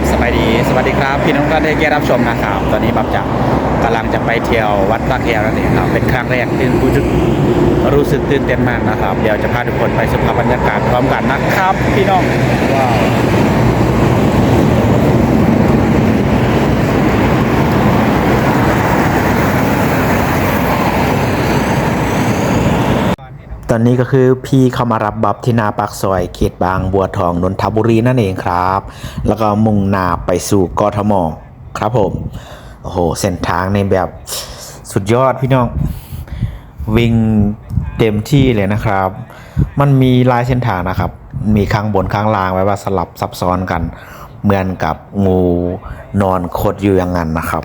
บสบายดี สวัสดีครับ พี่น้องท่านที่เกียรติรับชมนะครับ ตอนนี้บับจะกำลังจะไปเที่ยววัดพระแก้วนั่นเองครับ เป็นครั้งแรกที่รู้สึกรู้สึกตื่นเต้นมากนะครับ เดี๋ยวจะพาทุกคนไปสัมผัสบรรยากาศพร้อมกันนะครับ พี่น้องว้าว ตอนนี้ก็คือพี่เข้ามารับบับที่นาปากซอยเขตบางบัวทองนนทบุรีนั่นเองครับ แล้วก็มุ่งหน้าไปสู่กทมครับผมโอ้โหเส้นทางในแบบสุดยอดพี่น้องวิ่งเต็มที่เลยนะครับ มันมีลายเส้นทางนะครับ มีข้างบนข้างล่างไว้ว่าสลับซับซ้อนกัน เหมือนกับงูนอนคดอยู่อย่างนั้นนะครับ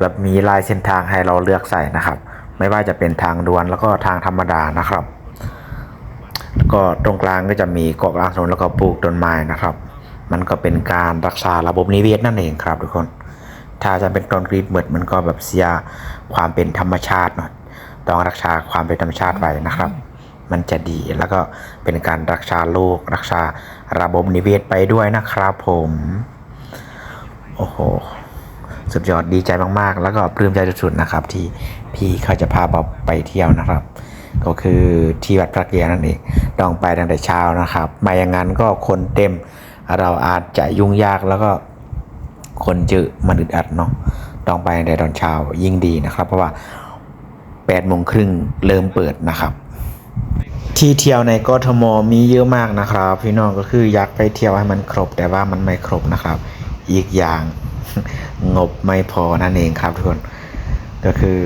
แบบมีลายเส้นทางให้เราเลือกใส่นะครับ ไม่ว่าจะเป็นทางด่วนแล้วก็ทางธรรมดานะครับ ก็ตรงกลางก็จะมีเกาะกลางถนนแล้วก็ปลูกต้นไม้นะครับ มันก็เป็นการรักษาระบบนิเวศนั่นเองครับทุกคน ถ้าจะเป็นคอนกรีตเหมือนมันก็แบบเสียความเป็นธรรมชาติหน่อยต้องรักษาความเป็นธรรมชาติไว้นะครับ มันจะดีแล้วก็เป็นการรักษาโลก รักษาระบบนิเวศไปด้วยนะครับผม โอ้โห สุดยอดดีใจมากๆ แล้วก็ปลื้มใจสุดๆนะครับ ที่พี่เขาจะพาบอบไปเที่ยวนะครับ ก็คือที่วัดพระเกียรนั่นเองต้องไปตั้งแต่เช้านะครับไม่อย่างนั้นก็คนเต็มเราอาจจะยุ่งยากแล้วก็คนเยอะมันอึดอัดเนาะต้องไปตั้งแต่ตอนเช้ายิ่งดีนะครับ เพราะว่า8โมงครึ่งเริ่มเปิดนะครับที่เที่ยวในกทมมีเยอะมากนะครับ พี่น้องก็คืออยากไปเที่ยวให้มันครบ แต่ว่ามันไม่ครบนะครับ อีกอย่าง งบไม่พอนั่นเองครับทุกคน ก็คือ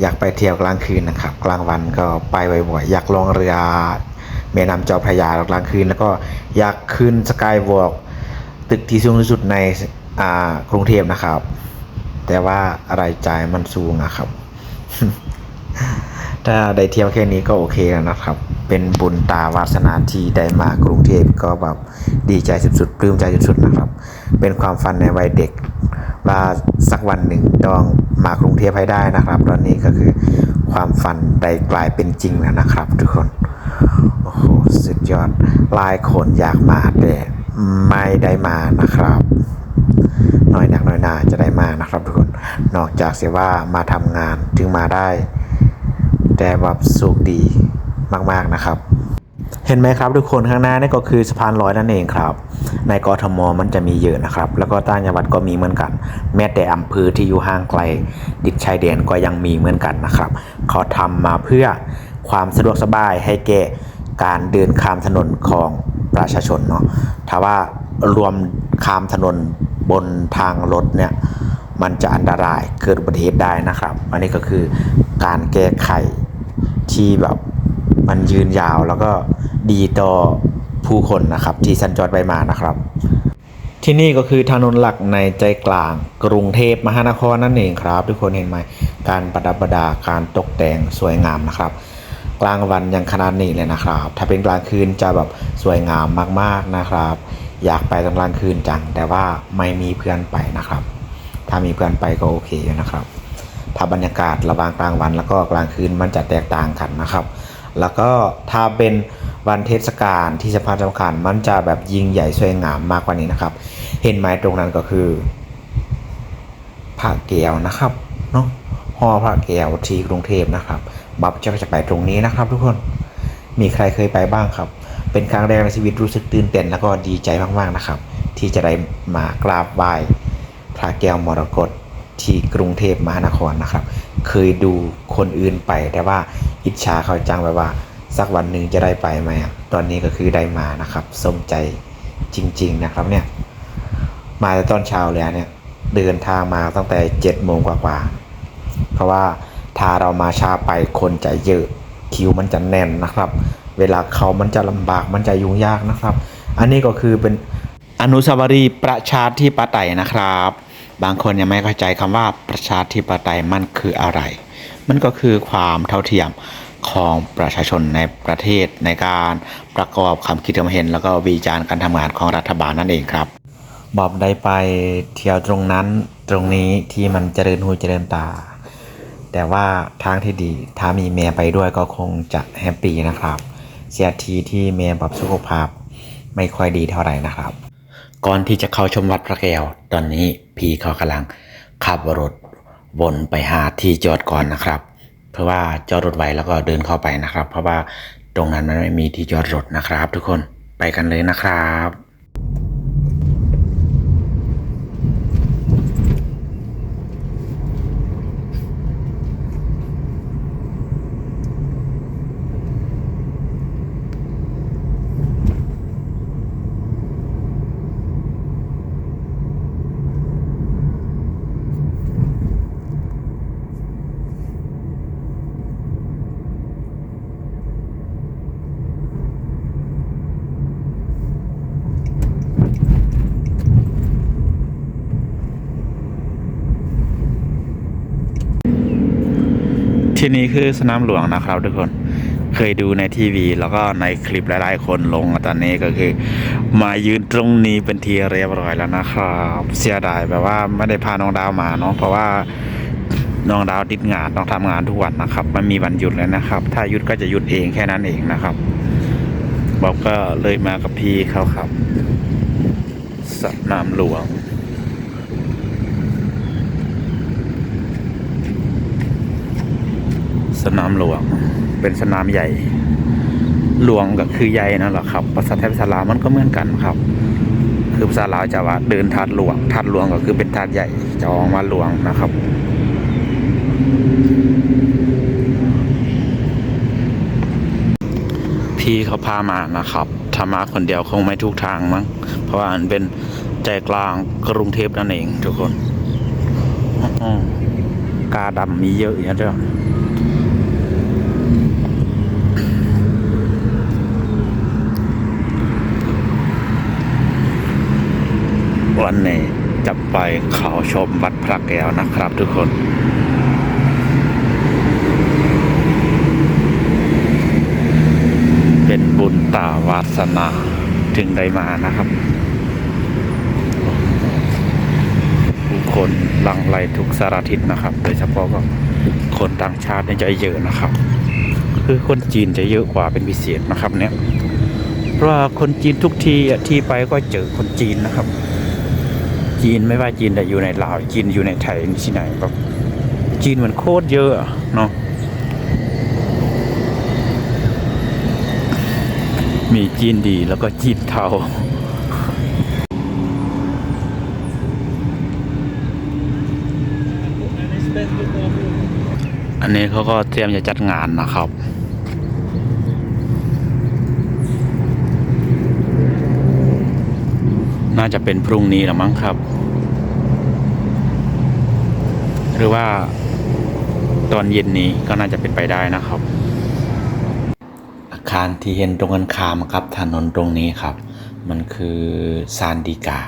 อยากไปเที่ยวกลางคืนนะครับ กลางวันก็ไปบ่อยๆอยากลองเรือแม่น้ำเจ้าพระยากลางคืน แล้วก็อยากขึ้นสกายวอล์กตึกที่สูงที่สุดในอ่ากรุงเทพนะครับ แต่ว่ารายจ่ายมันสูงนะครับ ถ้าได้เที่ยวแค่นี้ก็โอเคแล้วนะครับ เป็นบุญตาวาสนาที่ได้มากรุงเทพก็แบบดีใจสุดๆปลื้มใจสุดๆนะครับ เป็นความฝันในวัยเด็กว่าสักวันหนึ่งต้องมากรุงเทพให้ได้นะครับตอนนี้ก็คือความฝันได้กลายเป็นจริงแล้วนะครับ ทุกคนโอ้โหสุดยอดลายคนอยากมาแต่ไม่ได้มานะครับน้อยนักน้อยหนาจะได้มานะครับ ทุกคนนอกจากเสียว่ามาทำงานถึงมาได้ แต่แบบสุขดีมากๆนะครับ เห็นไหมครับทุกคนข้างหน้านี่ก็คือสะพานลอยนั่นเองครับ ในกทมมันจะมีเยอะนะครับ แล้วก็ต่างจังหวัดก็มีเหมือนกัน แม้แต่อำเภอที่อยู่ห่างไกลดิดชายแดนก็ยังมีเหมือนกันนะครับ เขาทำมาเพื่อความสะดวกสบายให้แก่การเดินข้ามถนนของประชาชนเนาะถ้าว่ารวมข้ามถนนบนทางรถเนี่ยมันจะอันตรายเกิดอุบัติเหตุได้นะครับ อันนี้ก็คือการแก้ไขที่แบบ มันยืนยาวแล้วก็ดีต่อผู้คนนะครับที่สัญจรไปมานะครับ ที่นี่ก็คือถนนหลักในใจกลางกรุงเทพมหานครนั่นเองครับ ทุกคนเห็นไหมการประดับประดาการตกแต่งสวยงามนะครับ กลางวันยังขนาดนี้เลยนะครับ ถ้าเป็นกลางคืนจะแบบสวยงามมากๆนะครับ อยากไปตอนกลางคืนจังแต่ว่าไม่มีเพื่อนไปนะครับ ถ้ามีเพื่อนไปก็โอเคอยู่นะครับถ้าบรรยากาศระหว่างกลางวันแล้วก็กลางคืนมันจะแตกต่างกันนะครับ แล้วก็ถ้าเป็นวันเทศกาลที่สำคัญสำคัญมันจะแบบยิ่งใหญ่สวยงามมากกว่านี้นะครับ เห็นไหมตรงนั้นก็คือพระแก้วนะครับเนาะหอพระแก้วที่กรุงเทพนะครับ บับจะจะไปตรงนี้นะครับ ทุกคนมีใครเคยไปบ้างครับ เป็นครั้งแรกในชีวิตรู้สึกตื่นเต้นแล้วก็ดีใจมากๆนะครับ ที่จะได้มากราบไหว้พระแก้วมรกตที่กรุงเทพมหานครนะครับ เคยดูคนอื่นไปแต่ว่า อิจฉาเขาจังแบบว่า สักวันหนึ่งจะได้ไปไหมตอนนี้ก็คือได้มานะครับสมใจจริง ๆ นะครับเนี่ย มาแต่ตอนเช้าเลยเนี่ย เดินทางมาตั้งแต่เจ็ดโมงกว่าๆเพราะว่าถ้าเรามาช้าไปคนจะเยอะคิวมันจะแน่นนะครับ เวลาเขามันจะลำบากมันจะยุ่งยากนะครับ อันนี้ก็คือเป็นอนุสาวรีย์ประชาธิปไตยนะครับ บางคนยังไม่เข้าใจคำว่าประชาธิปไตยมันคืออะไร มันก็คือความเท่าเทียมของประชาชนในประเทศในการประกอบความคิดความเห็น แล้วก็วิจารณ์การทำงานของรัฐบาลนั่นเองครับบอบได้ไปเที่ยวตรงนั้นตรงนี้ที่มันเจริญหูเจริญตา แต่ว่าทางที่ดีถ้ามีเมียไปด้วยก็คงจะแฮปปี้นะครับ เสียทีที่เมียแบบสุขภาพไม่ค่อยดีเท่าไหร่นะครับ ก่อนที่จะเข้าชมวัดพระแก้วตอนนี้พี่เขากำลังขับรถ วนไปหาที่จอดก่อนนะครับ เพื่อว่าจอดรถไว้แล้วก็เดินเข้าไปนะครับ เพราะว่าตรงนั้นมันไม่มีที่จอดรถนะครับ ทุกคนไปกันเลยนะครับ ที่นี้คือสนามหลวงนะครับทุกคนเคยดูในทีวี แล้วก็ในคลิปหลายๆ คนลงตอนนี้ก็คือ มายืนตรงนี้เป็นทีเรียบร้อยแล้วนะครับเสียดายแบบว่าไม่ได้พาน้องดาวมาเนาะเพราะว่าน้องดาวติดงานต้องทำงานทุกวันนะครับไม่มีวันหยุดเลยนะครับ ถ้าหยุดก็จะหยุดเองแค่นั้นเองนะครับบอกก็เลยมากับพี่เขาครับสนามหลวง ส นามหลวง เป็นสนามใหญ่ หลวงก็คือใหญ่นั่นแหละครับภาษาไทยภาษาลาวมันก็เหมือนกันครับ คือภาษาลาวจะว่าเดินทัดหลวงทัดหลวงก็คือเป็นทัดใหญ่จะออกมาหลวงนะครับพี่เขาพามานะครับถ้ามาคนเดียวคงไม่ทุกทางมั้ง เพราะว่ามันเป็นใจกลางกรุงเทพนั่นเองทุกคนอื้อๆกาดำมีเยอะอย่างเดียว วันนี้จะไปเขาชมวัดพระแก้วนะครับทุกคนเป็นบุญตาวาสนาถึงได้มานะครับ ผู้คนหลังไหลทุกสารทิศนะครับ โดยเฉพาะก็คนต่างชาตินี่จะเยอะนะครับ คือคนจีนจะเยอะกว่าเป็นพิเศษนะครับเนี่ย เพราะคนจีนทุกทีอะที่ไปก็เจอคนจีนนะครับ จีนไม่ว่าจีนแต่อยู่ในลาวจีนอยู่ในไทยที่ไหนแบบจีนมันโคตรเยอะอะเนาะมีจีนดีแล้วก็จีนเทาอันนี้เขาก็เตรียมจะจัดงานนะครับ น่าจะเป็นพรุ่งนี้ละมั้งครับ หรือว่าตอนเย็นนี้ก็น่าจะเป็นไปได้นะครับ อาคารที่เห็นตรงกันข้ามครับถนนตรงนี้ครับ มันคือซานดีกา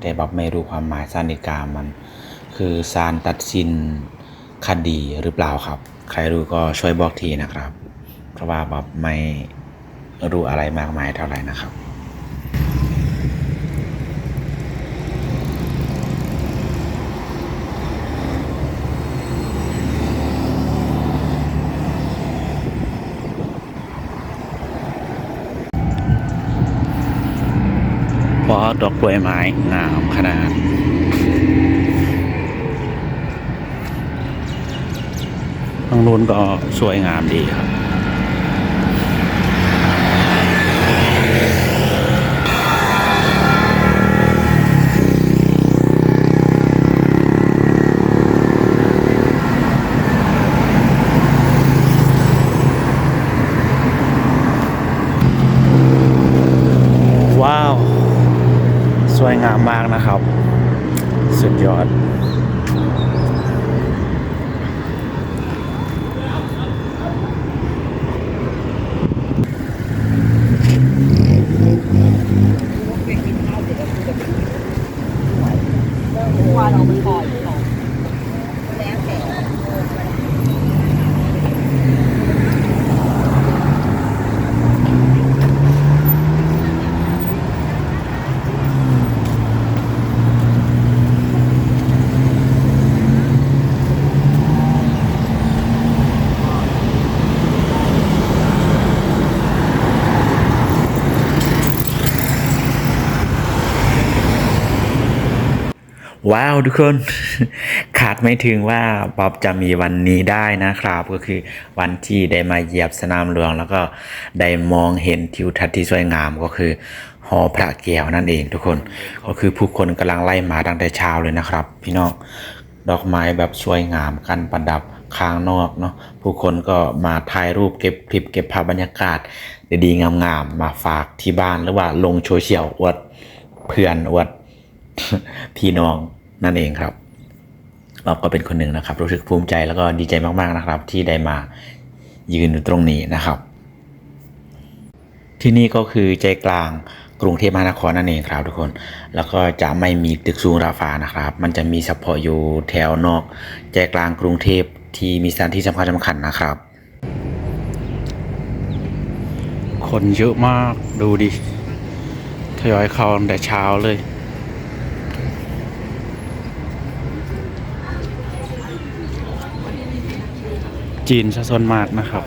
แต่แบบไม่รู้ความหมายซานดีกามัน คือซานตัดสินคดีหรือเปล่าครับ ใครรู้ก็ช่วยบอกทีนะครับ เพราะว่าแบบไม่รู้อะไรมากมายเท่าไหร่นะครับ ดอกกล้วยไม้งามขนาดทางนู้นก็สวยงามดีครับ ว้าว สวยงามมากนะครับ สุดยอด ว่าเราไม่พออยู่หรอกแล้วแต่ ว ว้าวทุกคน ขาดไม่ถึงว่าบ๊อบจะมีวันนี้ได้นะครับ ก็คือวันที่ได้มาเหยียบสนามหลวง แล้วก็ได้มองเห็นทิวทัศน์ที่สวยงามก็คือหอพระแก้วนั่นเองทุกคน ก็คือผู้คนกำลังไล่มาตั้งแต่เช้าเลยนะครับ พี่น้องดอกไม้แบบสวยงามกันประดับข้างนอกเนาะผู้คนก็มาถ่ายรูปเก็บคลิปเก็บภาพบรรยากาศ ดีๆงามๆมาฝากที่บ้านหรือว่าลงโซเชียลอวดเพื่อนอวดพี่น้อง นั่นเองครับเราก็เป็นคนหนึ่งนะครับ รู้สึกภูมิใจแล้วก็ดีใจมากๆนะครับ ที่ได้มายืนอยู่ตรงนี้นะครับ ที่นี่ก็คือใจกลางกรุงเทพมหานครนั่นเองครับทุกคน แล้วก็จะไม่มีตึกสูงราฟ้านะครับ มันจะมีเฉพาะอยู่แถวนอก ใจกลางกรุงเทพที่มีสถานที่สำคัญสำคัญนะครับ คนเยอะมากดูดิทยอยเข้าแต่เช้าเลย จีนซะส่วนมากนะครับ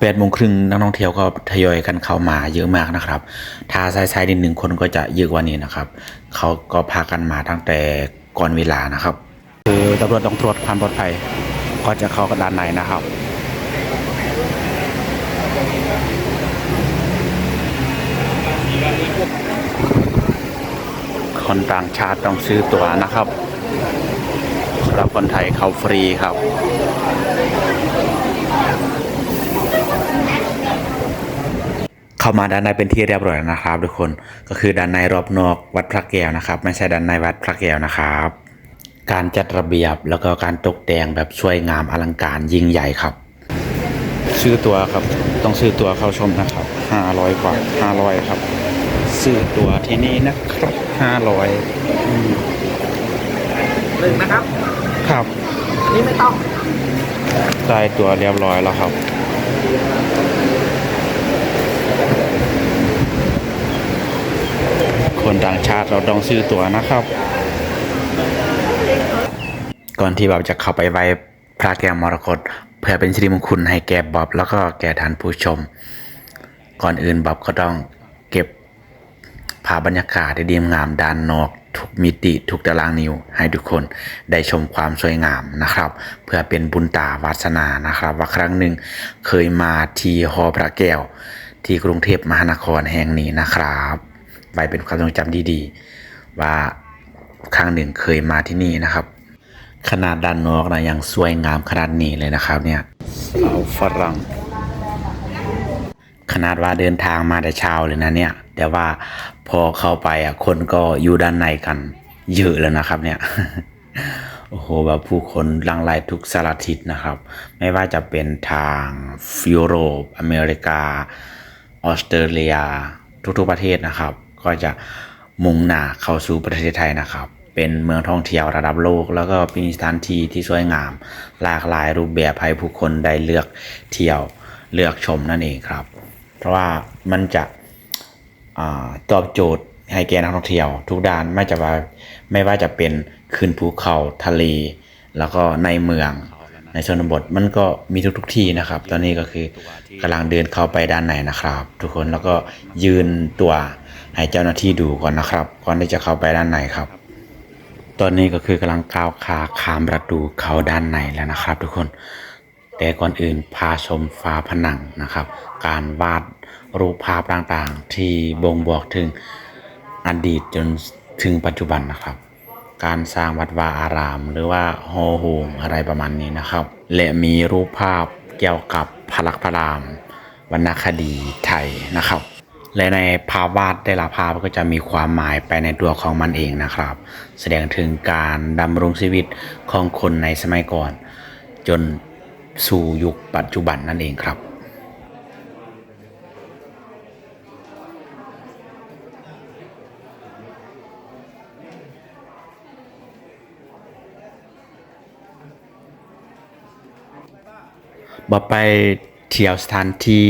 แปดโมงครึ่งนักท่องเที่ยวก็ทยอยกันเข้ามาเยอะมากนะครับ ถ้าสายๆนิดหนึ่งคนก็จะเยอะกว่านี้นะครับ เขาก็พากันมาตั้งแต่ก่อนเวลานะครับ คือตำรวจต้องตรวจความปลอดภัยก่อนจะเข้ากันด้านในนะครับคนต่างชาติต้องซื้อตั๋วนะครับสำห รับคนไทยเข้าฟรีครับ เข้ามาด้านในเป็นที่เรียบร้อยแล้วนะครับ ทุกคนก็คือด้านในรอบนอกวัดพระแก้วนะครับ ไม่ใช่ด้านในวัดพระแก้วนะครับ การจัดระเบียบแล้วก็การตกแต่งแบบสวยงามอลังการยิ่งใหญ่ครับซื้อตัวครับต้องซื้อตัวเข้าชมนะครับ 500 กว่า 500 ครับ ซื้อตัวที่นี่นะครับ 500หนึ่งนะครับ ครับอันนี้ไม่ต้องได้ตัวเรียบร้อยแล้วครับ คนต่างชาติเราต้องซื้อตัวนะครับ ก่อนที่เราจะเข้าไปไหว้พระแก้วมรกตเพื่อเป็นสิริมงคลให้แก่บ๊อบแล้วก็แก่ท่านผู้ชม ก่อนอื่นบ๊อบก็ต้องเก็บภาพบรรยากาศที่ดีงามด้านนอก ทุกมิติทุกตารางนิ้วให้ทุกคนได้ชมความสวยงามนะครับ เพื่อเป็นบุญตาวาสนานะครับ ว่าครั้งหนึ่งเคยมาที่หอพระแก้ว ที่กรุงเทพมหานครแห่งนี้นะครับไว้เป็นความทรงจำดีๆ ว่าครั้งหนึ่งเคยมาที่นี่นะครับ ขนาดด้านนอกนะยังสวยงามขนาดนี้เลยนะครับเนี่ยเอาฝรั่งขนาดว่าเดินทางมาแต่เช้าเลยนะเนี่ย แต่ว่าพอเข้าไปอะคนก็อยู่ด้านในกันเยอะแล้วนะครับเนี่ยโอ้โหแบบผู้คนลังไหลทุกสารทิศนะครับ ไม่ว่าจะเป็นทางยุโรป อเมริกา ออสเตรเลีย ทุกๆประเทศนะครับ ก็จะมุ่งหน้าเข้าสู่ประเทศไทยนะครับ เป็นเมืองท่องเที่ยวระดับโลก แล้วก็เป็นสถานที่ที่สวยงาม หลากหลายรูปแบบให้ผู้คนได้เลือกเที่ยวเลือกชมนั่นเองครับ เพราะว่ามันจะ ตอบโจทย์ให้แก่นักท่องเที่ยว ทุกด้านไม่จะว่าไม่ว่าจะเป็นขึ้นภูเขาทะเล แล้วก็ในเมืองในชนบทมันก็มีทุกๆที่นะครับ ตอนนี้ก็คือกำลังเดินเข้าไปด้านในนะครับ ทุกคนแล้วก็ยืนตัวให้เจ้าหน้าที่ดูก่อนนะครับก่อนที่จะเข้าไปด้านในครับ ตอนนี้ก็คือกำลังก้าวขาขามประตูเข้าด้านในแล้วนะครับ ทุกคนแต่ก่อนอื่นพาชมฟ้าผนังนะครับ การวาด รูปภาพต่างๆ ที่บ่งบอกถึงอดีตจนถึงปัจจุบันนะครับ การสร้างวัดวาอาราม หรือว่าโฮโฮมอะไรประมาณนี้นะครับ และมีรูปภาพเกี่ยวกับพระลักษมณ์พระรามวรรณคดีไทยนะครับ และในภาพวาดแต่ละภาพก็จะมีความหมายไปในตัวของมันเองนะครับ แสดงถึงการดำรงชีวิตของคนในสมัยก่อน จนสู่ยุคปัจจุบันนั่นเองครับ บอไปเที่ยวสถานที่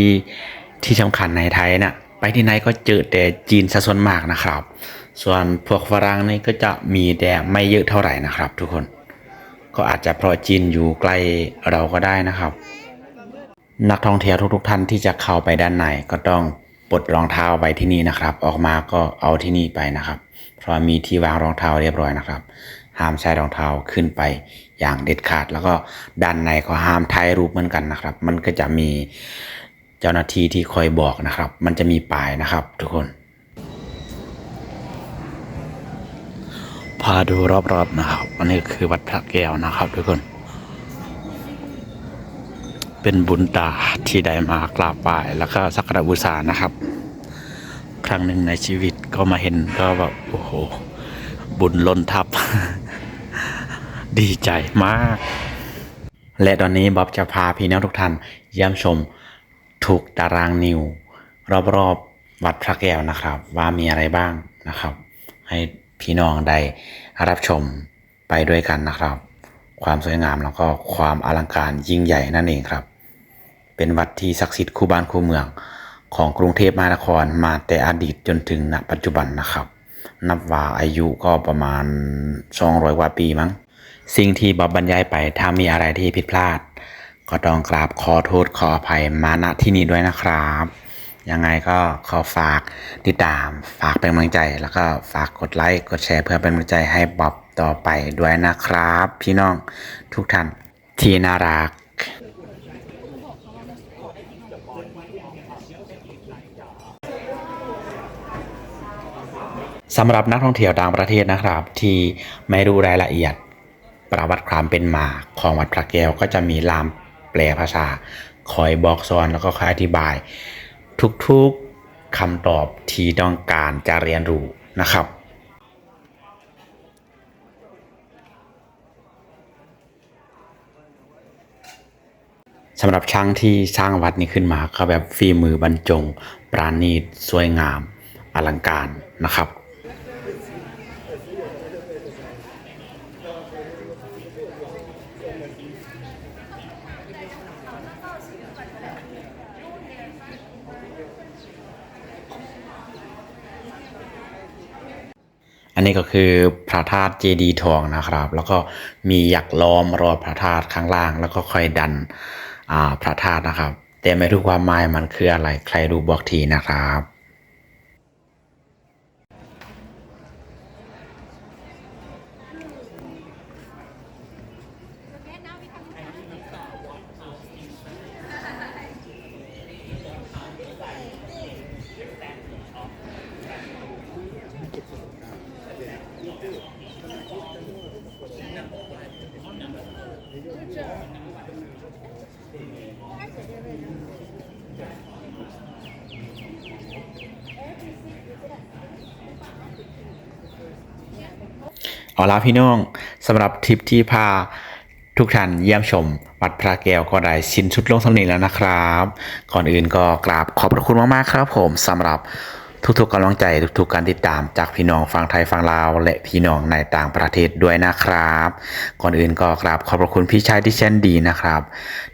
ที่สำคัญในไทยนะ่ะไปที่ไหนก็เจอแต่จีนซะส่วนมากนะครับ ส่วนพวกฝรั่งนี่ก็จะมีแต่ไม่เยอะเท่าไหร่นะครับ ทุกคนก็อาจจะเพราะจีนอยู่ใกล้เราก็ได้นะครับ นักท่องเที่ยวทุกๆท่านที่จะเข้าไปด้านในก็ต้องปลดรองเท้าไว้ที่นี่นะครับ ออกมาก็เอาที่นี่ไปนะครับ เพราะมีที่วางรองเท้าเรียบร้อยนะครับ ห้ามใช้รองเท้าขึ้นไปอย่างเด็ดขาด แล้วก็ด้านในก็ห้ามถ่ายรูปเหมือนกันนะครับ มันก็จะมีเจ้าหน้าที่ที่คอยบอกนะครับ มันจะมีป้ายนะครับ ทุกคน พาดูรอบๆนะครับ อันนี้คือวัดพระแก้วนะครับ ทุกคน เป็นบุญตาที่ได้มากราบไหว้แล้วก็สักการะบูชานะครับ ครั้งหนึ่งในชีวิตก็มาเห็นก็แบบโอ้โห บุญล้นทับ ดีใจมาก และตอนนี้บ๊อบจะพาพี่น้องทุกท่านเยี่ยมชมถูกตารางนิว รอบๆวัดพระแก้วนะครับ ว่ามีอะไรบ้างนะครับ ให้พี่น้องได้รับชมไปด้วยกันนะครับ ความสวยงามแล้วก็ความอลังการยิ่งใหญ่นั่นเองครับ เป็นวัดที่ศักดิ์สิทธิ์คู่บ้านคู่เมืองของกรุงเทพมหานครมาแต่อดีตจนถึงณปัจจุบันนะครับ นับว่าอายุก็ประมาณ200กว่าปีมั้ง สิ่งที่บอบบรรยายไปถ้ามีอะไรที่ผิดพลาด ก็ต้องกราบขอโทษขออภัยมาณที่นี้ด้วยนะครับ ยังไงก็ขอฝากติดตาม ฝากเป็นกำลังใจ แล้วก็ฝากกดไลค์กดแชร์เพื่อเป็นกำลังใจให้บ๊อบต่อไปด้วยนะครับ พี่น้องทุกท่านที่น่ารัก สำหรับนักท่องเที่ยวต่างประเทศนะครับ ที่ไม่รู้รายละเอียด ประวัติความเป็นมาของวัดพระแก้วก็จะมีลามแปลภาษา คอยบอกสอนแล้วก็คอยอธิบาย ทุกๆคำตอบที่ต้องการจะเรียนรู้นะครับสำหรับช่างที่สร้างวัดนี้ขึ้นมาก็แบบฝีมือบรรจง ปราณีต สวยงาม อลังการนะครับ คือพระธาตุเจดีทองนะครับ แล้วก็มีหยักล้อมรอบพระธาตุข้างล่าง แล้วก็คอยดันอ่าพระธาตุนะครับ แต่ไม่รู้ความหมายมันคืออะไรใครรู้บอกทีนะครับ เอาละพี่น้องสำหรับทริปที่พาทุกท่านเยี่ยมชม วัดพระแก้วก็ได้สิ้นสุดลงสำเนีแล้วนะครับ ก่อนอื่นก็กราบขอบพระคุณมากๆครับผมสำหรับทุกๆกำลังใจทุกๆการติดตามจากพี่น้องฝั่งไทยฝั่งลาว และพี่น้องในต่างประเทศด้วยนะครับ ก่อนอื่นก็กราบขอบพระคุณพี่ชายที่เช่นดีนะครับ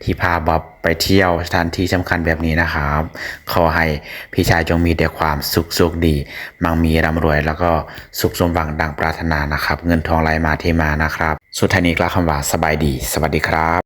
ที่พาบ๊อบ ไปเที่ยวสถานที่สำคัญแบบนี้นะครับ ขอให้พี่ชายจงมีแต่ความสุขสุขดี มั่งมีร่ำรวย แล้วก็สุขสมหวังดังปรารถนานะครับ เงินทองไหลมาเทมานะครับ สุดท้ายนี้กล่าวคำว่าสบายดี สวัสดีครับ